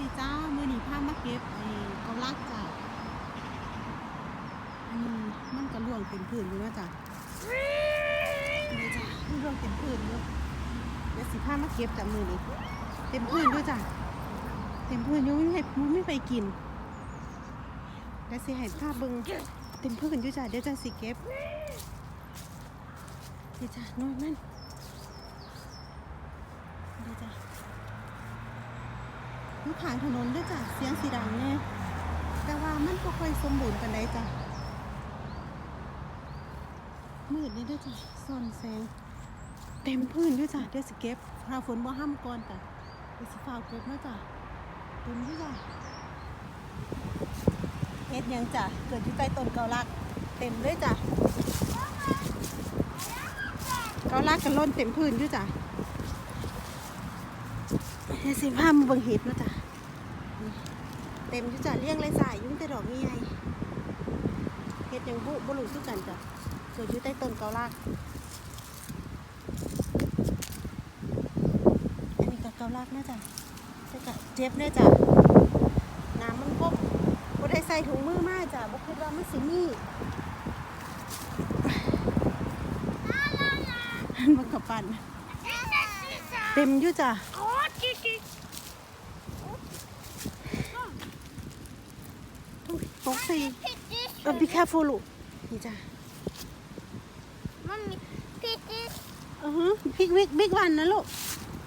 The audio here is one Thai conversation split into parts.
ดีจ้า มือหนีผ้ามาเก็บไอ้เกาลักจ้ะอันนี้มันก็ล่วงเต็มพื้นอยู่แล้วจ้ะนี่จ้ะมันล่วงเต็มพื้นอยู่เดี๋ยวสิผ้ามาเก็บจากมือนี้เต็มพื้นด้วยจ้ะเต็มพื้นอยู่ไม่ให้มันไม่ไปกินเดี๋ยวสิให้ผ้าเบิงเต็มพื้นอยู่จ้ะเดี๋ยวจะสิเก็บนี่จ้ะน้อยมันนี่จ้ะ อยู่ขางถนนด้วยจ้ะเสียงสีดังแน่แต่ว่ามันก็ค่อยสมบูรณ์กันได้จ้ะมืดนี่ด้วยจ้ะซ่อนแสงเต็มพื้นด้วยจ้ะเดี๋ยวสเก็บถ้าฝนบ่ห้ามก่อนจ้ะเดี๋ยวสิฟ้าวเก็บนะจ้ะเต็มด้วยจ้ะเฮ็ดยังจ้ะเกิดอยู่ใต้ต้นเกาลักเต็มเลยจ้ะเกาลักกันล้นเต็มพื้นด้วยจ้ะ ดี๋ยวสิพามาเบิ่งเห็ดนะจ้ะเต็มอยู่จ้ะเลี้ยงไรสายยุ่งแต่ดอกนี่ไงเห็ดยังบุบุรุษคือกันจ้ะเกิดอยู่ใต้ต้นเกาลักอันนี้ก็เกาลักนะจ้ะแต่ก็เจ็บเนี่ยจ้ะน้ำมันพบบ่ได้ใส่ถุงมือมากจ้ะบ่คิดว่ามันสิมีมันกับปั่นเต็มอยู่จ้ะ ตกสิเออ be careful ลูกนี่จ้ะ Mommy, pick this. อือฮึบิ๊กบิ๊กบิ๊กวันนะลูก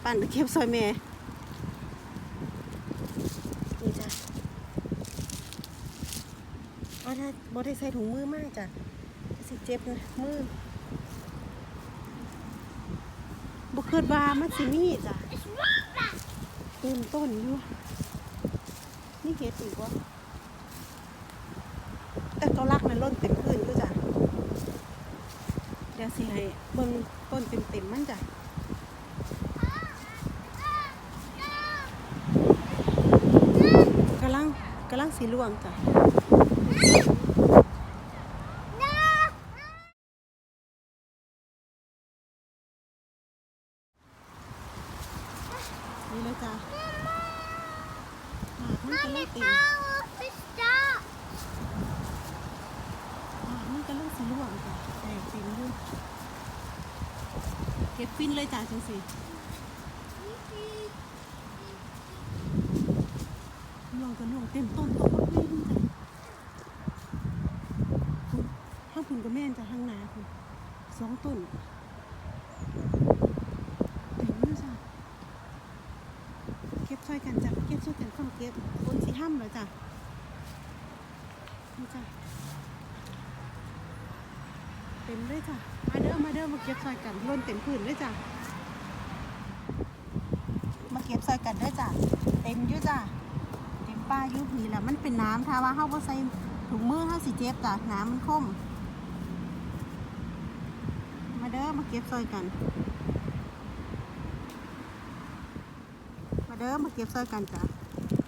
ปั่นเก็บซอยแม่นี่จ้ะเอาถ้าบ่ได้ใส่ถุงมือมากจ้ะสิเจ็บนะมือบ่คิดว่ามันสิมีจ้ะ It's rubber. เต็มต้นอยู่นี่เห็ดอีกวะ แต่เขารักในะล้นเต็มพื้นอยู่จ้ะเดี๋ยวสิให้เบิ่งต้นเต็มๆมันจ้ะกำลังกำลังสีล่วงจ้ะ No. นี่เลยจ้ะหมากมันกำลั Mommy, งเต็ม power to stop. หมากมันกำลัง สีล่วงจ้ะแตกเต็มอยู่เก็บฟินเลยจ้ะจังสิล่วงก็ล่วงเต็มต้นต้นมะพร้าวจ้ะข้างคุณกับแม่นจ้ะข้างหนาคุณสองต้นเต็มอยู่จ้ะเก็บช่วยกันจ้ะเก็บช่วยกันต้องเก็บคนสีห้ามเลยจ้ะนี่จ้ะ ต็มเลยจ้ะ มาเด้อมาเด้อมาเก็บช่วยกันล้นเต็มพื้นเลยจ้ะ มาเก็บช่วยกันด้อจ้ะ เต็มอยู่จ้ะ เต็มป้ายุบนี่แหละมันเป็นน้ำถ้าว่าเฮาบ่ใส่ถุงมือเฮาสิเจ็บจ้ะ น้ำมันคมมาเด้อมาเก็บช่วยกัน มาเด้อมาเก็บซอยกันจ้ะ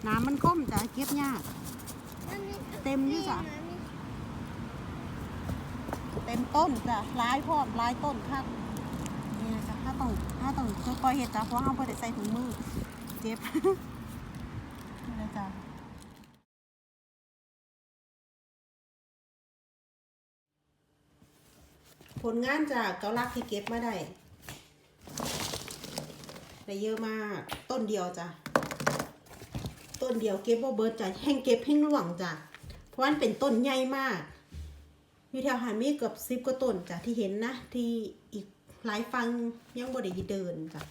น้ำมันก้มจ้ะเก็บยาก เต็มอยู่จ้ะ ต็มต้นจ้ะหลายพร้อมหลายต้นครับนี่นะจ้ะถ้าต้องถ้าต้องค่อยๆเห็ดจ้ะเพราะเราไม่ได้ใส่ถุงมือเจ็บนี่นะจ้ะผลงานจากเกาลักที่เก็บมาได้ได้เยอะมากต้นเดียวจ้ะต้นเดียวเก็บบ่เบิดจ้ะแห้งเก็บแห้งหลวงจ้ะเพราะมันเป็นต้นใหญ่มาก มีแถวหามีเกือบสิบกว่าต้นจ้ะที่เห็นนะ ที่อีกหลายฟังยังบ่ได้เดินจ้ะ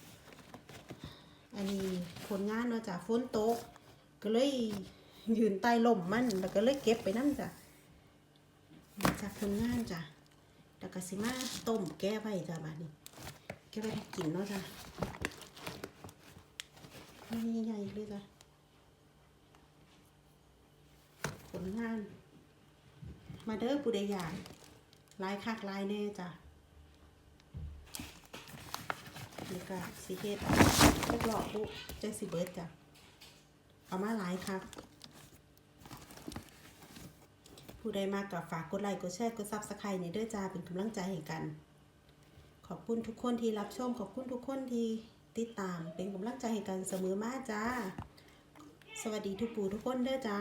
อันนี้ผลงานเนาะจ้ะฝนตกก็เลยยืนใต้ลมมันแล้วก็เลยเก็บไปนั่นจ้ะจากผลงานจ้ะแล้วก็สิมาต้มแก้ไว้จ้ะบาดนี้แก้ไว้ให้กินเนาะจ้ะนี่ใหญ่ๆเลยจ้ะผลงาน มาเด้อผู้ใดอยากลายคักลายแน่จ้ะนี่ก็สีเฮ็ดเรียบร้อยปุ๊ใจสิเบิร์ดจ้ะ เอามาหลายคักผู้ใดมากกับฝากกดไลค์กดแชร์กดซับสไครต์นี่เด้อจ้าเป็นกำลังใจให้กัน ขอบคุณทุกคนที่รับชม ขอบคุณทุกคนที่ติดตามเป็นกำลังใจให้กันเสมอมาจ้า สวัสดีทุกปู่ทุกคนเด้อจ้า